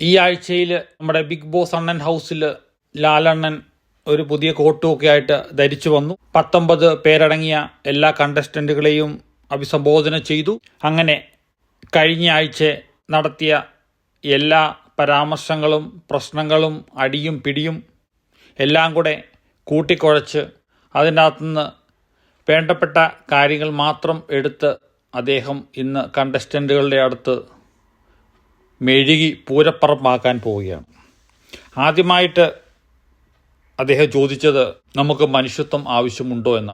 ഈ ആഴ്ചയിൽ നമ്മുടെ ബിഗ് ബോസ് അണ്ണൻ ഹൗസിൽ ലാലണ്ണൻ ഒരു പുതിയ കോട്ടുമൊക്കെ ആയിട്ട് ധരിച്ചു വന്നു. പത്തൊമ്പത് പേരടങ്ങിയ എല്ലാ കണ്ടസ്റ്റന്റുകളെയും അഭിസംബോധന ചെയ്തു. അങ്ങനെ കഴിഞ്ഞ ആഴ്ച നടത്തിയ എല്ലാ പരാമർശങ്ങളും പ്രശ്നങ്ങളും അടിയും പിടിയും എല്ലാം കൂടെ കൂട്ടിക്കുഴച്ച് അതിനകത്തുനിന്ന് വേണ്ടപ്പെട്ട കാര്യങ്ങൾ മാത്രം എടുത്ത് അദ്ദേഹം ഇന്ന് കണ്ടസ്റ്റന്റുകളുടെ അടുത്ത് മെഴുകി പൂരപ്പറമ്പാക്കാൻ പോവുകയാണ്. ആദ്യമായിട്ട് അദ്ദേഹം ചോദിച്ചത് നമുക്ക് മനുഷ്യത്വം ആവശ്യമുണ്ടോ എന്ന്.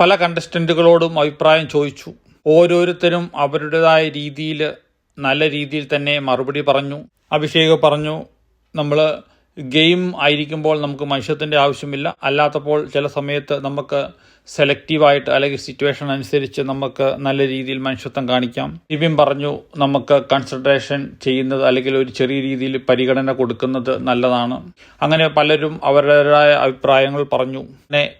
പല കണ്ടസ്റ്റന്റുകളോടും അഭിപ്രായം ചോദിച്ചു. ഓരോരുത്തരും അവരുടേതായ രീതിയിൽ നല്ല രീതിയിൽ തന്നെ മറുപടി പറഞ്ഞു. അഭിഷേക് പറഞ്ഞു നമ്മൾ ഗെയിം ആയിരിക്കുമ്പോൾ നമുക്ക് മനുഷ്യത്തിന്റെ ആവശ്യമില്ല. അല്ലാത്തപ്പോൾ ചില സമയത്ത് നമുക്ക് സെലക്റ്റീവായിട്ട് അല്ലെങ്കിൽ സിറ്റുവേഷൻ അനുസരിച്ച് നമുക്ക് നല്ല രീതിയിൽ മനുഷ്യത്വം കാണിക്കാം. ദിവ്യം പറഞ്ഞു നമുക്ക് കൺസിഡറേഷൻ ചെയ്യുന്നത് അല്ലെങ്കിൽ ഒരു ചെറിയ രീതിയിൽ പരിഗണന കൊടുക്കുന്നത് നല്ലതാണ്. അങ്ങനെ പലരും അവരുടേതായ അഭിപ്രായങ്ങൾ പറഞ്ഞു. പിന്നെ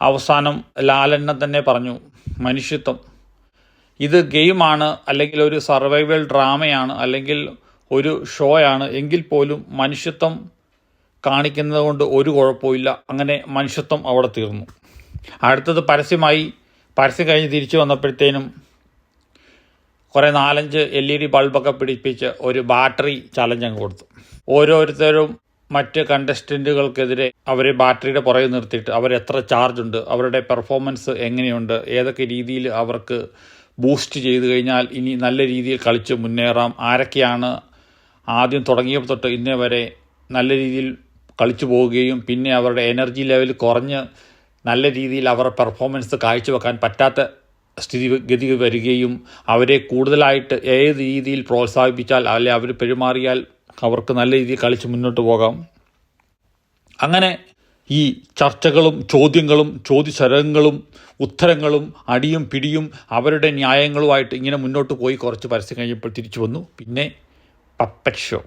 അവസാനം ലാലെണ്ണ തന്നെ പറഞ്ഞു മനുഷ്യത്വം. ഇത് ഗെയിമാണ് അല്ലെങ്കിൽ ഒരു സർവൈവൽ ഡ്രാമയാണ് അല്ലെങ്കിൽ ഒരു ഷോയാണ് എങ്കിൽ പോലും മനുഷ്യത്വം കാണിക്കുന്നത് കൊണ്ട് ഒരു കുഴപ്പമില്ല അങ്ങനെ മനുഷ്യത്വം അവിടെ തീർന്നു. അടുത്തത് പരസ്യമായി. പരസ്യം കഴിഞ്ഞ് തിരിച്ചു വന്നപ്പോഴത്തേനും കുറേ നാലഞ്ച് എൽ ഇ ഡി ബൾബൊക്കെ പിടിപ്പിച്ച് ഒരു ബാറ്ററി ചലഞ്ച് അങ്ങ് കൊടുത്തു. ഓരോരുത്തരും മറ്റ് കണ്ടസ്റ്റന്റുകൾക്കെതിരെ അവരെ ബാറ്ററിയുടെ പുറകെ നിർത്തിയിട്ട് അവരെത്ര ചാർജ് ഉണ്ട് അവരുടെ പെർഫോമൻസ് എങ്ങനെയുണ്ട് ഏതൊക്കെ രീതിയിൽ അവർക്ക് ബൂസ്റ്റ് ചെയ്ത് കഴിഞ്ഞാൽ ഇനി നല്ല രീതിയിൽ കളിച്ച് മുന്നേറാം ആരൊക്കെയാണ് ആദ്യം തുടങ്ങിയപ്പോൾ തൊട്ട് ഇന്നേ വരെ നല്ല രീതിയിൽ കളിച്ചു പോവുകയും പിന്നെ അവരുടെ എനർജി ലെവൽ കുറഞ്ഞ് നല്ല രീതിയിൽ അവരുടെ പെർഫോമൻസ് കാഴ്ചവെക്കാൻ പറ്റാത്ത സ്ഥിതി ഗതി വരികയും അവരെ കൂടുതലായിട്ട് ഏത് രീതിയിൽ പ്രോത്സാഹിപ്പിച്ചാൽ അല്ലെ അവർ പെരുമാറിയാൽ അവർക്ക് നല്ല രീതിയിൽ കളിച്ച് മുന്നോട്ട് പോകാം. അങ്ങനെ ഈ ചർച്ചകളും ചോദ്യങ്ങളും ചോദ്യശരങ്ങളും ഉത്തരങ്ങളും അടിയും പിടിയും അവരുടെ ന്യായങ്ങളുമായിട്ട് ഇങ്ങനെ മുന്നോട്ട് പോയി കുറച്ച് പരസ്യം കഴിഞ്ഞപ്പോൾ തിരിച്ചു വന്നു. പിന്നെ പപ്പറ്റ് ഷോ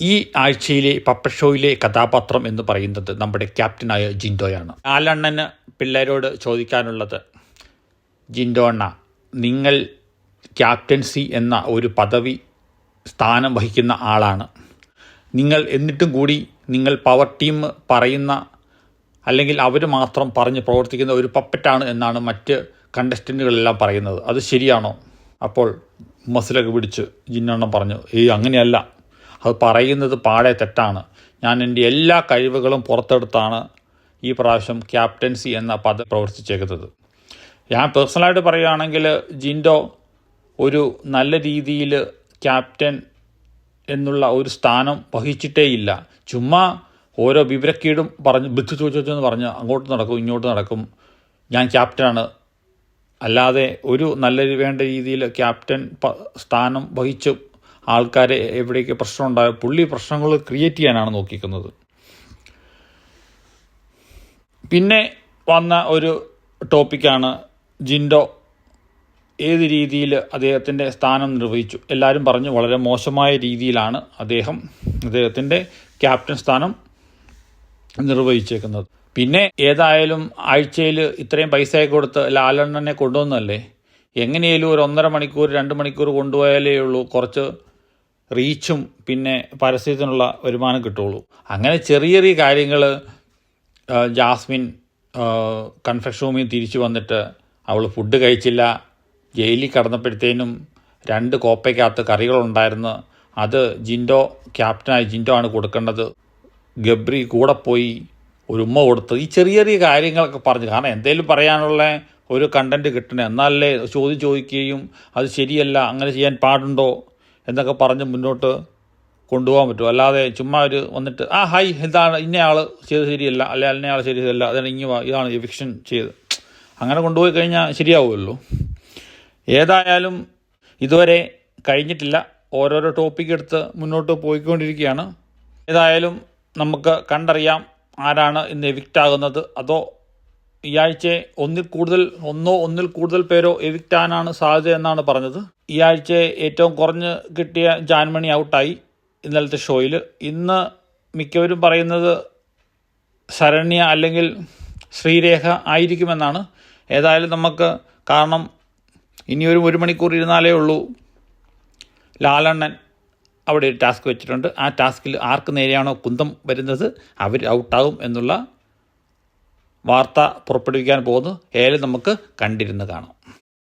ഈ ആഴ്ചയിലെ പപ്പറ്റ് ഷോയിലെ കഥാപാത്രം എന്ന് പറയുന്നത് നമ്മുടെ ക്യാപ്റ്റനായ ജിൻഡോയാണ്. നാലണ്ണന് പിള്ളേരോട് ചോദിക്കാനുള്ളത് ജിൻഡോ അണ്ണ നിങ്ങൾ ക്യാപ്റ്റൻസി എന്ന ഒരു പദവി സ്ഥാനം വഹിക്കുന്ന ആളാണ്. നിങ്ങൾ എന്നിട്ടും കൂടി നിങ്ങൾ പവർ ടീം പറയുന്ന അല്ലെങ്കിൽ അവർ മാത്രം പറഞ്ഞ് പ്രവർത്തിക്കുന്ന ഒരു പപ്പറ്റാണ് എന്നാണ് മറ്റ് കണ്ടസ്റ്റന്റുകളെല്ലാം പറയുന്നത്. അത് ശരിയാണോ? അപ്പോൾ മസിലൊക്കെ പിടിച്ച് ജിന്നണ്ണം പറഞ്ഞു ഏയ് അങ്ങനെയല്ല. അത് പറയുന്നത് പാടെ തെറ്റാണ്. ഞാൻ എന്റെ എല്ലാ കഴിവുകളും പുറത്തെടുത്താണ് ഈ പ്രാവശ്യം ക്യാപ്റ്റൻസി എന്ന പദം പ്രവർത്തിച്ചേക്കുന്നത്. ഞാൻ പേഴ്സണലായിട്ട് പറയുകയാണെങ്കിൽ ജിൻഡോ ഒരു നല്ല രീതിയിൽ ക്യാപ്റ്റൻ എന്നുള്ള ഒരു സ്ഥാനം വഹിച്ചിട്ടേയില്ല. ചുമ്മാ ഓരോ വിവരക്കീടും പറഞ്ഞ് ബുദ്ധി ചോദിച്ചെന്ന് പറഞ്ഞ് അങ്ങോട്ട് നടക്കും ഇങ്ങോട്ട് നടക്കും. ഞാൻ ക്യാപ്റ്റനാണ്. അല്ലാതെ ഒരു നല്ല വേണ്ട രീതിയിൽ ക്യാപ്റ്റൻ സ്ഥാനം വഹിച്ച് ആൾക്കാരെ എവിടെയൊക്കെ പ്രശ്നം പുള്ളി പ്രശ്നങ്ങൾ ക്രിയേറ്റ് ചെയ്യാനാണ് നോക്കിക്കുന്നത്. പിന്നെ വന്ന ഒരു ടോപ്പിക്കാണ് ജിൻഡോ. ഏത് രീതിയിൽ അദ്ദേഹത്തിന്റെ സ്ഥാനം നിർവഹിച്ചു? എല്ലാവരും പറഞ്ഞു വളരെ മോശമായ രീതിയിലാണ് അദ്ദേഹം അദ്ദേഹത്തിന്റെ ക്യാപ്റ്റൻ സ്ഥാനം നിർവഹിച്ചേക്കുന്നത്. പിന്നെ ഏതായാലും ആഴ്ചയിൽ ഇത്രയും പൈസയൊക്കെ കൊടുത്ത് ലാലണ്ണനെ കൊണ്ടുവന്നല്ലേ എങ്ങനെയാലും ഒരു ഒന്നര മണിക്കൂർ രണ്ട് മണിക്കൂർ കൊണ്ടുപോയാലേ ഉള്ളൂ. കുറച്ച് റീച്ചും പിന്നെ പരസ്യത്തിനുള്ള വരുമാനം കിട്ടുള്ളൂ അങ്ങനെ ചെറിയ ചെറിയ കാര്യങ്ങൾ ജാസ്മിൻ കൺഫെക്ഷൻ റൂമിൽ തിരിച്ചു വന്നിട്ട് അവൾ ഫുഡ് കഴിച്ചില്ല. ജയിലിൽ കടന്നപ്പോഴത്തേനും രണ്ട് കോപ്പയ്ക്കകത്ത് കറികളുണ്ടായിരുന്നു. അത് ജിൻഡോ ക്യാപ്റ്റനായി ജിൻഡോ ആണ് കൊടുക്കേണ്ടത്. ഗബ്രി കൂടെ പോയി ഒരു ഉമ്മ കൊടുത്ത് ഈ ചെറിയ ചെറിയ കാര്യങ്ങളൊക്കെ പറഞ്ഞു. കാരണം എന്തെങ്കിലും പറയാനുള്ള ഒരു കണ്ടന്റ് കിട്ടണേ എന്നാലല്ലേ ചോദ്യം ചോദിക്കുകയും അത് ശരിയല്ല അങ്ങനെ ചെയ്യാൻ പാടുണ്ടോ എന്നൊക്കെ പറഞ്ഞ് മുന്നോട്ട് കൊണ്ടുപോകാൻ പറ്റും. അല്ലാതെ ചുമ്മാ ഒരു വന്നിട്ട് ആ ഹായ് ഇതാണ് ഇന്നയാൾ ചെയ്ത് ശരിയല്ല അല്ലെ അന്നയാൾ ശരിയല്ല അതാണ് ഇങ്ങ ഇതാണ് എവിക്ഷൻ ചെയ്ത് അങ്ങനെ കൊണ്ടുപോയി കഴിഞ്ഞാൽ ശരിയാവുമല്ലോ. ഏതായാലും ഇതുവരെ കഴിഞ്ഞിട്ടില്ല. ഓരോരോ ടോപ്പിക് എടുത്ത് മുന്നോട്ട് പോയിക്കൊണ്ടിരിക്കുകയാണ്. ഏതായാലും നമുക്ക് കണ്ടറിയാം. ആരാണ് ഇന്ന് എവിക്റ്റ് ആകുന്നത്? അതോ ഈ ആഴ്ച ഒന്നിൽ കൂടുതൽ ഒന്നോ ഒന്നിൽ കൂടുതൽ പേരോ എവിക്റ്റ് ആകാനാണ് സാധ്യത എന്നാണ് പറഞ്ഞത്? ഈ ആഴ്ച ഏറ്റവും കുറഞ്ഞ് കിട്ടിയ ജാൻമണി ഔട്ടായി ഇന്നലത്തെ ഷോയിൽ. ഇന്ന് മിക്കവരും പറയുന്നത് ശരണ്യ അല്ലെങ്കിൽ ശ്രീരേഖ ആയിരിക്കുമെന്നാണ്. ഏതായാലും നമുക്ക് കാരണം ഇനിയൊരു ഒരു മണിക്കൂർ ഇരുന്നാലേ ഉള്ളൂ. ലാലണ്ണൻ അവിടെ ഒരു ടാസ്ക് വെച്ചിട്ടുണ്ട്. ആ ടാസ്കിൽ ആർക്ക് നേരെയാണോ കുന്തം വരുന്നത് അവർ ഔട്ടാകും എന്നുള്ള വാർത്ത പുറപ്പെടുവിക്കാൻ പോകുന്നു ഏലം നമുക്ക് കണ്ടിരുന്ന് കാണാം.